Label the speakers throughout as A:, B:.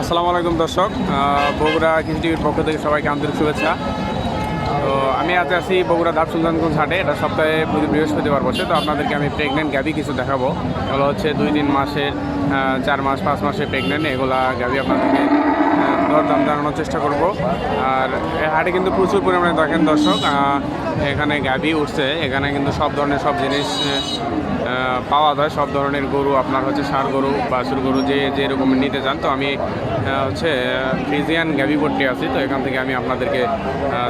A: আসসালামু আলাইকুম দর্শক। বগুড়া কৃষি পক্ষ থেকে সবাইকে আন্তরিক শুভেচ্ছা। তো আমি আজ আছি বগুড়া দাপ সুলতানগঞ্জ হাটে। এটা সপ্তাহে বৃহস্পতিবার বসে। তো আপনাদেরকে আমি প্রেগনেন্ট গাভি কিছু দেখাবো। এগুলো হচ্ছে দুই, তিন মাসের চার মাস, পাঁচ মাসের প্রেগনেন্ট এগুলা গাভি আপনাদেরকে দরদাম জানানোর চেষ্টা করব। আর হাটে কিন্তু প্রচুর পরিমাণে দেখেন দর্শক। এখানে গাভি উঠছে, এখানে কিন্তু সব ধরনের সব জিনিস পাওয়া যায়। সব ধরনের গরু, আপনার হচ্ছে ষাঁড় গরু, বাছুর গরু, যে যেরকম নিতে চান। তো আমি হচ্ছে ফ্রিজিয়ান গাভি ভর্তি আছি, তো এখান থেকে আমি আপনাদেরকে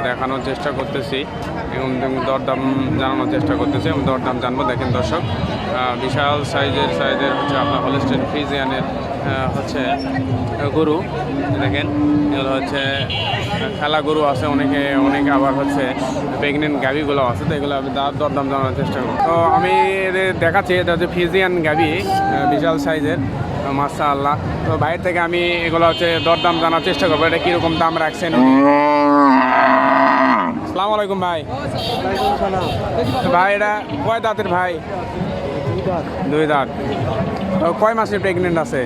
A: দেখানোর চেষ্টা করতেছি এবং দরদাম জানানোর চেষ্টা করতেছি। এবং দরদাম জানব, দেখেন দর্শক বিশাল সাইজের সাইজের হচ্ছে আপনার হলিস্টেন ফ্রিজিয়ানের হচ্ছে গরু। দেখেন, এগুলো হচ্ছে খেলা গরু আছে, অনেকে অনেকে আবার হচ্ছে প্রেগনেন্ট গাভিগুলো আছে তো এগুলো আমি দাঁত দরদাম জানানোর চেষ্টা করব। তো আমি এদের দেখাচ্ছি, এটা হচ্ছে ফিজিয়ান গাভি বিশাল সাইজের মাসা আল্লাহ তো বাইরে থেকে আমি এগুলো হচ্ছে দরদাম জানার চেষ্টা করব, এটা কীরকম দাম রাখছেন আসসালামু আলাইকুম ভাই। ভাই, এটা কয় দাঁতের ভাই? দুই দাঁত। কয় মাসের প্রেগনেন্ট আছে?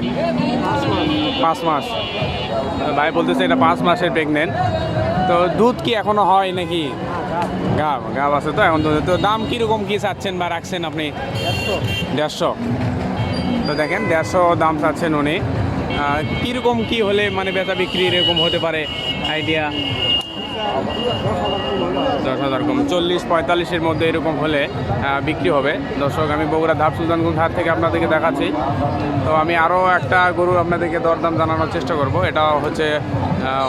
A: পাঁচ মাস। ভাই বলতেছে এটা পাঁচ মাসের প্রেগনেন্ট তো দুধ কি এখনও হয় নাকি? গাব গাব আছে তো এখন তো। দাম কীরকম কি চাচ্ছেন বা রাখছেন আপনি? দেড়শো। তো দেখেন, দেড়শো দাম চাচ্ছেন উনি। কীরকম কি হলে মানে বেচা বিক্রি এরকম হতে পারে? আইডিয়া? দশ হাজার কম। চল্লিশ পঁয়তাল্লিশের মধ্যে এরকম হলে বিক্রি হবে। দর্শক, আমি বগুড়া ধাপ সুলতানগঞ্জ হাট থেকে আপনাদেরকে দেখাচ্ছি। তো আমি আরও একটা গরু আপনাদেরকে দরদাম জানানোর চেষ্টা করব। এটা হচ্ছে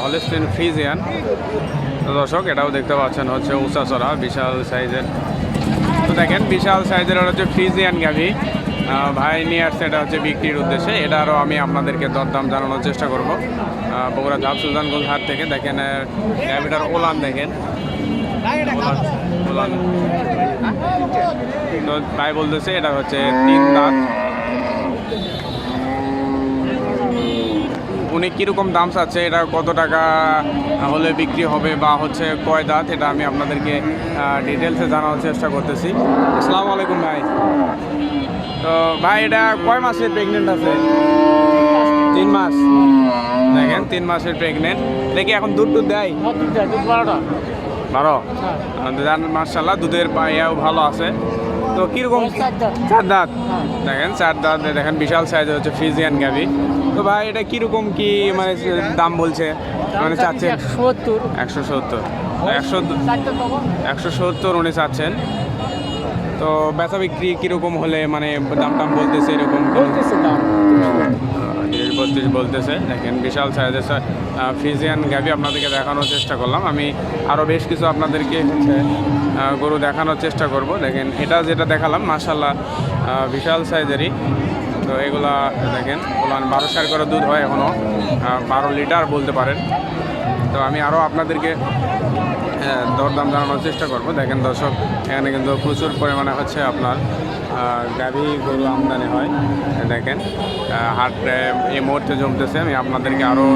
A: হলেস্টিন ফ্রিজিয়ান তো দর্শক, এটাও দেখতে পাচ্ছেন হচ্ছে উঁচা চড়া বিশাল সাইজের। তো দেখেন, বিশাল সাইজের হচ্ছে ফ্রিজিয়ান গাভি। ভাই নিয়ে আসছে, এটা হচ্ছে বিক্রির উদ্দেশ্যে। এটা আরও আমি আপনাদেরকে দরদাম জানানোর চেষ্টা করব। বগুড়া ধাপ সুলতানগঞ্জ হাট থেকে দেখেন গাভিটার ওলান দেখেন। ওলান। ভাই বলতেছে, এটা হচ্ছে তিন দাঁত। উনি কীরকম দাম চাচ্ছে এটা কত টাকা হলে বিক্রি হবে বা হচ্ছে কয় দাঁত এটা আমি আপনাদেরকে ডিটেলসে জানানোর চেষ্টা করতেছি। আসসালামু আলাইকুম ভাই। তো ভাই এটা কয় মাসের প্রেগনেন্ট আছে? তিন মাস। দেখেন তিন মাসের প্রেগনেন্ট দেখি এখন দুধ টুধ দেয় বারো? মার্শাল্লাহ দুধের পাইয়াও ভালো আছে। তো কীরকম চার দাঁত। দেখেন চার দাঁত দেখেন বিশাল সাইজ হচ্ছে ফ্রিজিয়ান গাভি তো ভাই এটা কীরকম কি মানে দাম বলছে? মানে চাচ্ছেন? একশো সত্তর। একশো একশো সত্তর উনি চাচ্ছেন। তো বেচা বিক্রি কীরকম হলে মানে দাম টাম বলতেছে এরকম
B: বলতেছে দাম।
A: তিরিশ বত্রিশ বলতেছে। দেখেন বিশাল সাইজের ফিজিয়ান গাভি আপনাদেরকে দেখানোর চেষ্টা করলাম। আমি আরও বেশ কিছু আপনাদেরকে গরু দেখানোর চেষ্টা করব। দেখেন এটা যেটা দেখালাম মাসাল্লাহ বিশাল সাইজেরই। তো এগুলা দেখেন, বললাম বারো সার করে দুধ হয় এখনও বারো লিটার বলতে পারেন। তো আমি আরও আপনাদেরকে দরদাম জানানোর চেষ্টা করব। দেখেন দর্শক, এখানে কিন্তু প্রচুর পরিমাণে হচ্ছে আপনার গাভী গরু আমদানি হয়। দেখেন হাট এই মুহূর্তে জমতেছে। আমি আপনাদেরকে আরও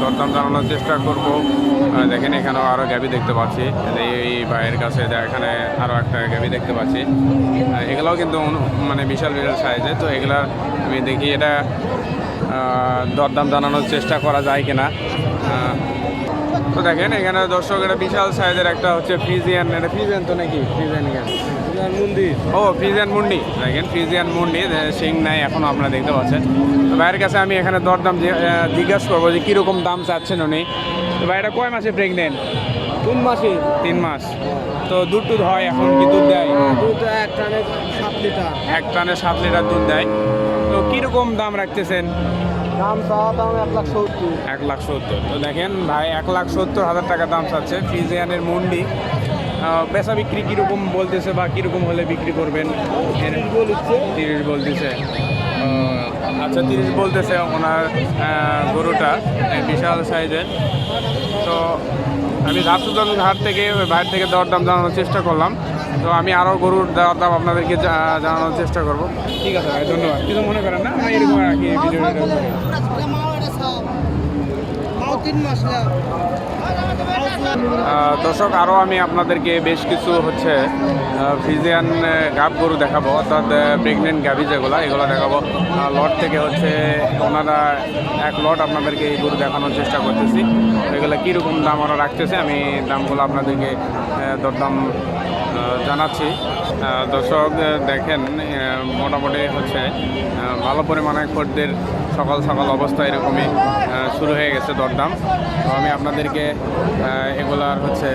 A: দরদাম জানানোর চেষ্টা করব। দেখেন, এখানেও আরও গাভী দেখতে পাচ্ছি। এই ভাইয়ের কাছে এখানে আরও একটা গাভী দেখতে পাচ্ছি। এগুলাও কিন্তু মানে বিশাল বিশাল সাইজে তো এগুলার আমি দেখি, এটা দরদাম জানানোর চেষ্টা করা যায় কিনা। তো দেখেন এখানে দর্শক এটা বিশাল সাইজের একটা হচ্ছে ফ্রিজিয়ান এটা ফ্রিজিয়ান তো নাকি? ফ্রিজিয়ান
B: মন্দির
A: ও ফ্রিজিয়ান মুন্ডি। দেখেন ফ্রিজিয়ান মুন্ডি সিং নাই এখনও আপনারা দেখতে পাচ্ছেন তো ভাইয়ের কাছে আমি এখানে দরদাম জিজ্ঞাসা করব যে কীরকম দাম চাচ্ছেন উনি। তো ভাইটা কয় মাসে প্রেগনেন্ট
B: তিন মাসে।
A: তিন মাস। তো দুধ টুধ হয় এখন কি দুধ দেয়?
B: দুধ এক টানে সাত লিটার।
A: এক টানে সাত লিটার দুধ দেয়। তো কীরকম দাম রাখতেছেন?
B: দাম চাওয়া দাম এক লাখ সত্তর।
A: এক লাখ সত্তর। তো দেখেন ভাই এক লাখ সত্তর হাজার টাকা দাম চাচ্ছে। ফ্রিজিয়ানের মুন্ডি। বেচা বিক্রি কীরকম বলতেছে বা কীরকম হলে বিক্রি করবেন?
B: বলছে।
A: তিরিশ বলতেছে। আচ্ছা তিরিশ বলতেছে ওনার গরুটা। বিশাল সাইজের। তো আমি ধাপসুদন হাট থেকে বাইরে থেকে দরদাম জানানোর চেষ্টা করলাম। তো আমি আরও গরুর দেওয়ার দাম আপনাদেরকে জানানোর চেষ্টা করব। ঠিক আছে ভাই ধন্যবাদ। কিছু মনে করেন না? আমি এরকম আর কি আহ, দর্শক আরও আমি আপনাদেরকে বেশ কিছু হচ্ছে ফিজিয়ান গাব গরু দেখাবো অর্থাৎ প্রেগনেন্ট গাভি যেগুলো এগুলো দেখাবো। লট থেকে হচ্ছে ওনারা এক লট আপনাদেরকে এই গরু দেখানোর চেষ্টা করতেছি। এগুলো কীরকম দাম ওরা রাখতেছে আমি দামগুলো আপনাদেরকে দরদাম জানাচ্ছি। দর্শক দেখেন মোটামুটি হচ্ছে ভালো পরিমাণে খদ্দের সকাল সকাল অবস্থা এরকমই শুরু হয়ে গেছে দরদাম। তো আমি আপনাদেরকে এগুলার হচ্ছে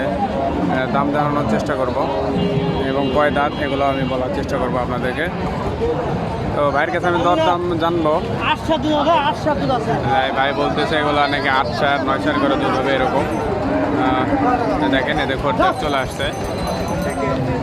A: দাম জানানোর চেষ্টা করব এবং কয় দাঁত এগুলো আমি বলার চেষ্টা করব আপনাদেরকে। তো ভাইয়ের কাছে আমি দরদাম জানব।
B: আছে
A: ভাই বলতেছে এগুলো নাকি আট চার নয় চার করে দুধ হবে এরকম। দেখেন, এদের খদ্দের চলে আসছে। Thank you.